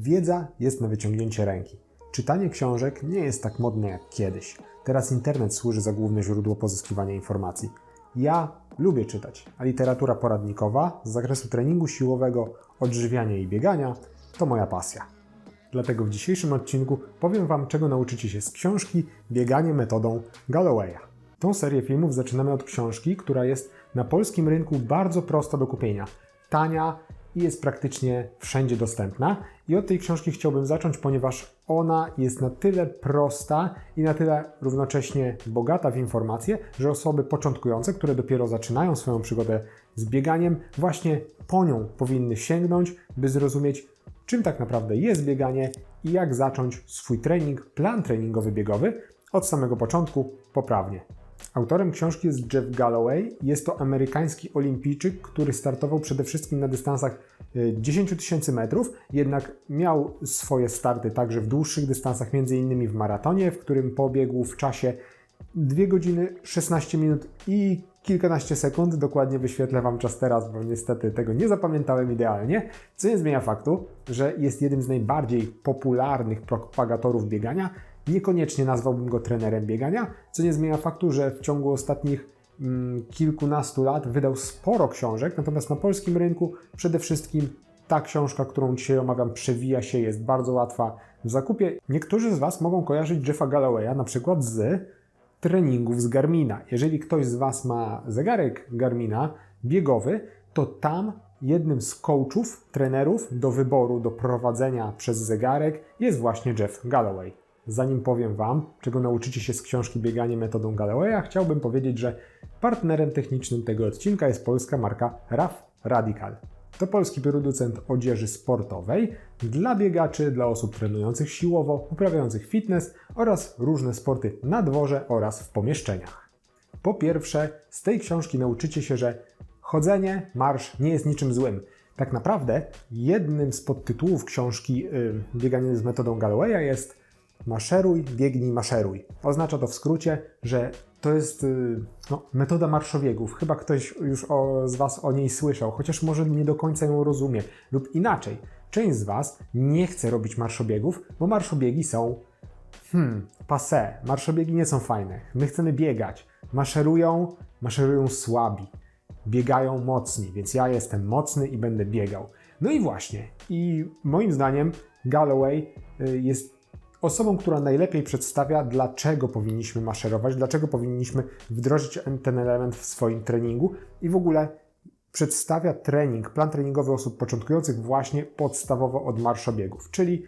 Wiedza jest na wyciągnięcie ręki. Czytanie książek nie jest tak modne jak kiedyś. Teraz internet służy za główne źródło pozyskiwania informacji. Ja lubię czytać, a literatura poradnikowa z zakresu treningu siłowego, odżywiania i biegania to moja pasja. Dlatego w dzisiejszym odcinku powiem Wam, czego nauczycie się z książki Bieganie metodą Gallowaya. Tą serię filmów zaczynamy od książki, która jest na polskim rynku bardzo prosta do kupienia, tania i jest praktycznie wszędzie dostępna. I od tej książki chciałbym zacząć, ponieważ ona jest na tyle prosta i na tyle równocześnie bogata w informacje, że osoby początkujące, które dopiero zaczynają swoją przygodę z bieganiem, właśnie po nią powinny sięgnąć, by zrozumieć, czym tak naprawdę jest bieganie i jak zacząć swój trening, plan treningowy biegowy od samego początku poprawnie. Autorem książki jest Jeff Galloway. Jest to amerykański olimpijczyk, który startował przede wszystkim na dystansach y, 10 tysięcy metrów, jednak miał swoje starty także w dłuższych dystansach, innymi w maratonie, w którym pobiegł w czasie 2 godziny 16 minut i kilkanaście sekund. Dokładnie wyświetlę Wam czas teraz, bo niestety tego nie zapamiętałem idealnie, co nie zmienia faktu, że jest jednym z najbardziej popularnych propagatorów biegania. Niekoniecznie nazwałbym go trenerem biegania, co nie zmienia faktu, że w ciągu ostatnich mm, kilkunastu lat wydał sporo książek, natomiast na polskim rynku przede wszystkim ta książka, którą dzisiaj omawiam, przewija się, jest bardzo łatwa w zakupie. Niektórzy z Was mogą kojarzyć Jeffa Gallowaya na przykład z treningów z Garmina. Jeżeli ktoś z Was ma zegarek Garmina biegowy, to tam jednym z coachów, trenerów do wyboru, do prowadzenia przez zegarek jest właśnie Jeff Galloway. Zanim powiem Wam, czego nauczycie się z książki Bieganie metodą Gallowaya, chciałbym powiedzieć, że partnerem technicznym tego odcinka jest polska marka RAF Radical. To polski producent odzieży sportowej dla biegaczy, dla osób trenujących siłowo, uprawiających fitness oraz różne sporty na dworze oraz w pomieszczeniach. Po pierwsze, z tej książki nauczycie się, że chodzenie, marsz nie jest niczym złym. Tak naprawdę jednym z podtytułów książki yy, Bieganie z metodą Gallowaya jest Maszeruj, biegnij, maszeruj. Oznacza to w skrócie, że to jest yy, no, metoda marszobiegów. Chyba ktoś już o, z Was o niej słyszał, chociaż może nie do końca ją rozumie. Lub inaczej, część z Was nie chce robić marszobiegów, bo marszobiegi są hmm, passé. Marszobiegi nie są fajne. My chcemy biegać. Maszerują, maszerują słabi. Biegają mocni, więc ja jestem mocny i będę biegał. No i właśnie. I moim zdaniem Galloway y, jest osobą, która najlepiej przedstawia, dlaczego powinniśmy maszerować, dlaczego powinniśmy wdrożyć ten element w swoim treningu i w ogóle przedstawia trening, plan treningowy osób początkujących właśnie podstawowo od marszobiegów, czyli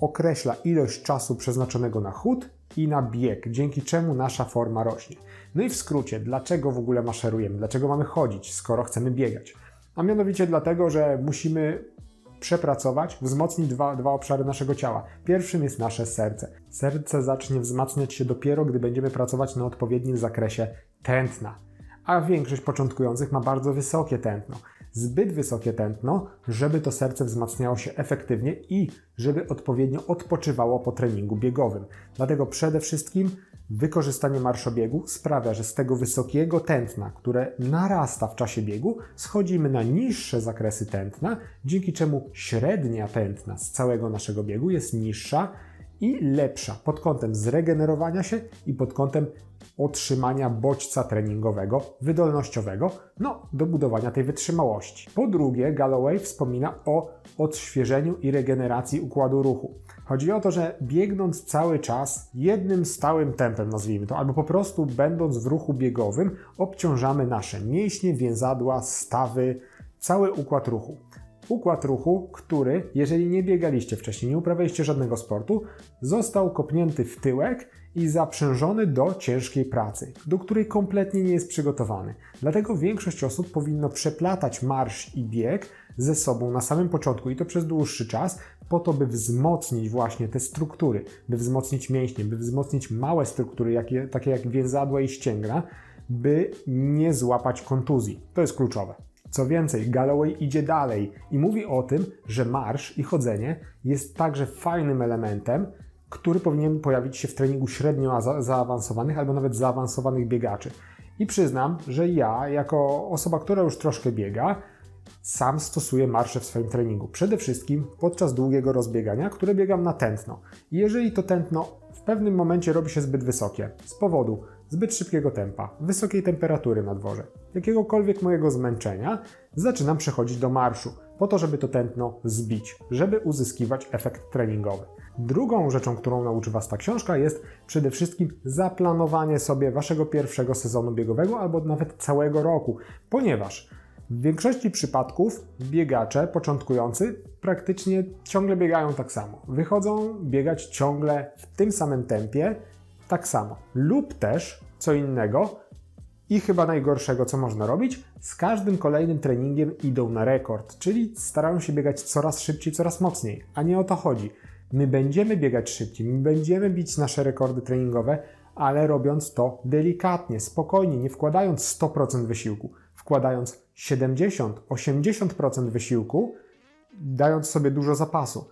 określa ilość czasu przeznaczonego na chód i na bieg, dzięki czemu nasza forma rośnie. No i w skrócie, dlaczego w ogóle maszerujemy, dlaczego mamy chodzić, skoro chcemy biegać? A mianowicie dlatego, że musimy przepracować, wzmocnić dwa, dwa obszary naszego ciała. Pierwszym jest nasze serce. Serce zacznie wzmacniać się dopiero, gdy będziemy pracować na odpowiednim zakresie tętna. A większość początkujących ma bardzo wysokie tętno. Zbyt wysokie tętno, żeby to serce wzmacniało się efektywnie i żeby odpowiednio odpoczywało po treningu biegowym. Dlatego przede wszystkim wykorzystanie marszobiegu sprawia, że z tego wysokiego tętna, które narasta w czasie biegu, schodzimy na niższe zakresy tętna, dzięki czemu średnia tętna z całego naszego biegu jest niższa i lepsza pod kątem zregenerowania się i pod kątem otrzymania bodźca treningowego, wydolnościowego, no do budowania tej wytrzymałości. Po drugie, Galloway wspomina o odświeżeniu i regeneracji układu ruchu. Chodzi o to, że biegnąc cały czas jednym stałym tempem, nazwijmy to, albo po prostu będąc w ruchu biegowym, obciążamy nasze mięśnie, więzadła, stawy, cały układ ruchu. Układ ruchu, który, jeżeli nie biegaliście wcześniej, nie uprawialiście żadnego sportu, został kopnięty w tyłek i zaprzężony do ciężkiej pracy, do której kompletnie nie jest przygotowany. Dlatego większość osób powinno przeplatać marsz i bieg ze sobą na samym początku i to przez dłuższy czas, po to, by wzmocnić właśnie te struktury, by wzmocnić mięśnie, by wzmocnić małe struktury, jakie, takie jak więzadła i ścięgna, by nie złapać kontuzji. To jest kluczowe. Co więcej, Galloway idzie dalej i mówi o tym, że marsz i chodzenie jest także fajnym elementem, który powinien pojawić się w treningu średnio za zaawansowanych albo nawet zaawansowanych biegaczy. I przyznam, że ja, jako osoba, która już troszkę biega, sam stosuję marsze w swoim treningu. Przede wszystkim podczas długiego rozbiegania, które biegam na tętno. I jeżeli to tętno w pewnym momencie robi się zbyt wysokie z powodu zbyt szybkiego tempa, wysokiej temperatury na dworze, jakiegokolwiek mojego zmęczenia, zaczynam przechodzić do marszu, po to, żeby to tętno zbić, żeby uzyskiwać efekt treningowy. Drugą rzeczą, którą nauczy Was ta książka, jest przede wszystkim zaplanowanie sobie Waszego pierwszego sezonu biegowego albo nawet całego roku, ponieważ w większości przypadków biegacze początkujący praktycznie ciągle biegają tak samo. Wychodzą biegać ciągle w tym samym tempie, tak samo. Lub też, co innego, i chyba najgorszego, co można robić, z każdym kolejnym treningiem idą na rekord, czyli starają się biegać coraz szybciej, coraz mocniej, a nie o to chodzi. My będziemy biegać szybciej, my będziemy bić nasze rekordy treningowe, ale robiąc to delikatnie, spokojnie, nie wkładając 100% wysiłku, wkładając 70-80% wysiłku, dając sobie dużo zapasu.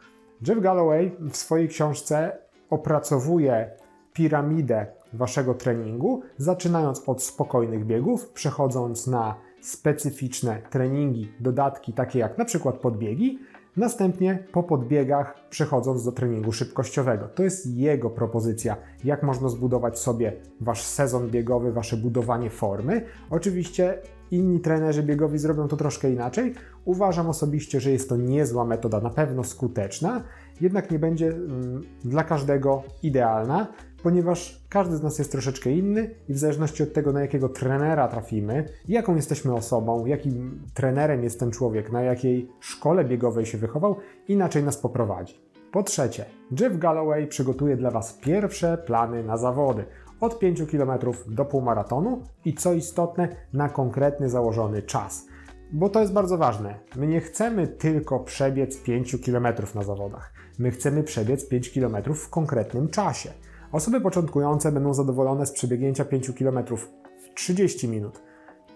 Jeff Galloway w swojej książce opracowuje piramidę waszego treningu, zaczynając od spokojnych biegów, przechodząc na specyficzne treningi, dodatki takie jak na przykład podbiegi, następnie po podbiegach przechodząc do treningu szybkościowego. To jest jego propozycja, jak można zbudować sobie wasz sezon biegowy, wasze budowanie formy. Oczywiście inni trenerzy biegowi zrobią to troszkę inaczej. Uważam osobiście, że jest to niezła metoda, na pewno skuteczna, jednak nie będzie mm, dla każdego idealna ponieważ każdy z nas jest troszeczkę inny i w zależności od tego, na jakiego trenera trafimy, jaką jesteśmy osobą, jakim trenerem jest ten człowiek, na jakiej szkole biegowej się wychował, inaczej nas poprowadzi. Po trzecie, Jeff Galloway przygotuje dla Was pierwsze plany na zawody. Od 5 km do półmaratonu i co istotne, na konkretny założony czas. Bo to jest bardzo ważne. My nie chcemy tylko przebiec 5 km na zawodach. My chcemy przebiec 5 km w konkretnym czasie. Osoby początkujące będą zadowolone z przebiegnięcia 5 km w 30 minut,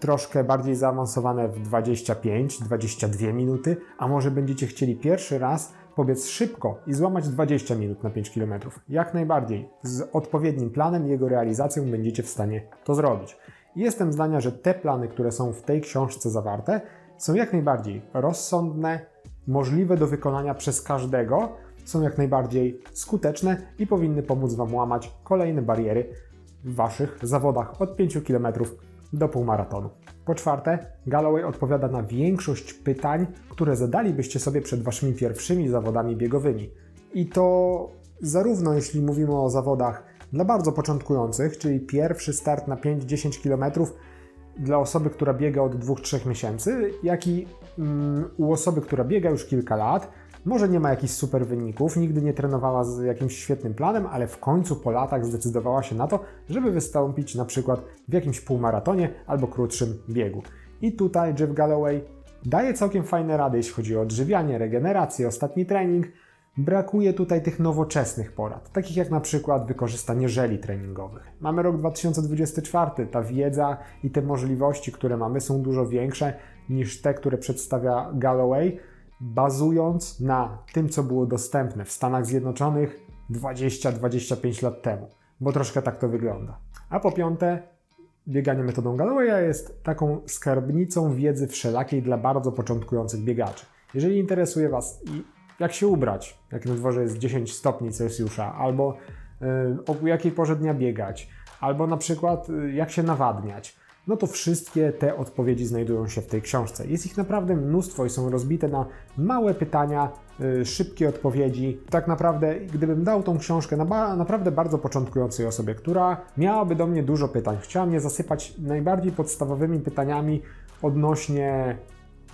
troszkę bardziej zaawansowane w 25-22 minuty, a może będziecie chcieli pierwszy raz pobiec szybko i złamać 20 minut na 5 km. Jak najbardziej, z odpowiednim planem i jego realizacją będziecie w stanie to zrobić. Jestem zdania, że te plany, które są w tej książce zawarte, są jak najbardziej rozsądne, możliwe do wykonania przez każdego, są jak najbardziej skuteczne i powinny pomóc Wam łamać kolejne bariery w Waszych zawodach od 5 km do półmaratonu. Po czwarte, Galloway odpowiada na większość pytań, które zadalibyście sobie przed Waszymi pierwszymi zawodami biegowymi. I to zarówno jeśli mówimy o zawodach dla bardzo początkujących, czyli pierwszy start na 5-10 km dla osoby, która biega od 2-3 miesięcy, jak i mm, u osoby, która biega już kilka lat, może nie ma jakichś super wyników, nigdy nie trenowała z jakimś świetnym planem, ale w końcu po latach zdecydowała się na to, żeby wystąpić na przykład w jakimś półmaratonie albo krótszym biegu. I tutaj Jeff Galloway daje całkiem fajne rady, jeśli chodzi o odżywianie, regenerację, ostatni trening. Brakuje tutaj tych nowoczesnych porad, takich jak na przykład wykorzystanie żeli treningowych. Mamy rok 2024, ta wiedza i te możliwości, które mamy, są dużo większe niż te, które przedstawia Galloway bazując na tym, co było dostępne w Stanach Zjednoczonych 20-25 lat temu, bo troszkę tak to wygląda. A po piąte, bieganie metodą Gallowaya jest taką skarbnicą wiedzy wszelakiej dla bardzo początkujących biegaczy. Jeżeli interesuje Was jak się ubrać, jak na dworze jest 10 stopni Celsjusza, albo yy, o jakiej porze dnia biegać, albo na przykład yy, jak się nawadniać, no to wszystkie te odpowiedzi znajdują się w tej książce. Jest ich naprawdę mnóstwo i są rozbite na małe pytania, yy, szybkie odpowiedzi. Tak naprawdę, gdybym dał tą książkę na ba naprawdę bardzo początkującej osobie, która miałaby do mnie dużo pytań, chciała mnie zasypać najbardziej podstawowymi pytaniami odnośnie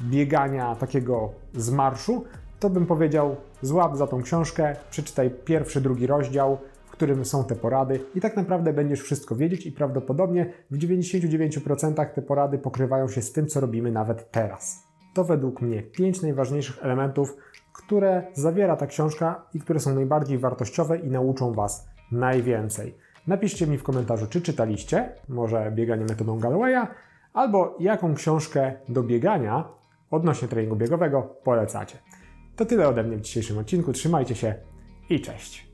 biegania takiego z marszu, to bym powiedział: złap za tą książkę, przeczytaj pierwszy, drugi rozdział, którym są te porady i tak naprawdę będziesz wszystko wiedzieć i prawdopodobnie w 99% te porady pokrywają się z tym, co robimy nawet teraz. To według mnie 5 najważniejszych elementów, które zawiera ta książka i które są najbardziej wartościowe i nauczą Was najwięcej. Napiszcie mi w komentarzu, czy czytaliście, może bieganie metodą Gallowaya, albo jaką książkę do biegania odnośnie treningu biegowego polecacie. To tyle ode mnie w dzisiejszym odcinku. Trzymajcie się i cześć.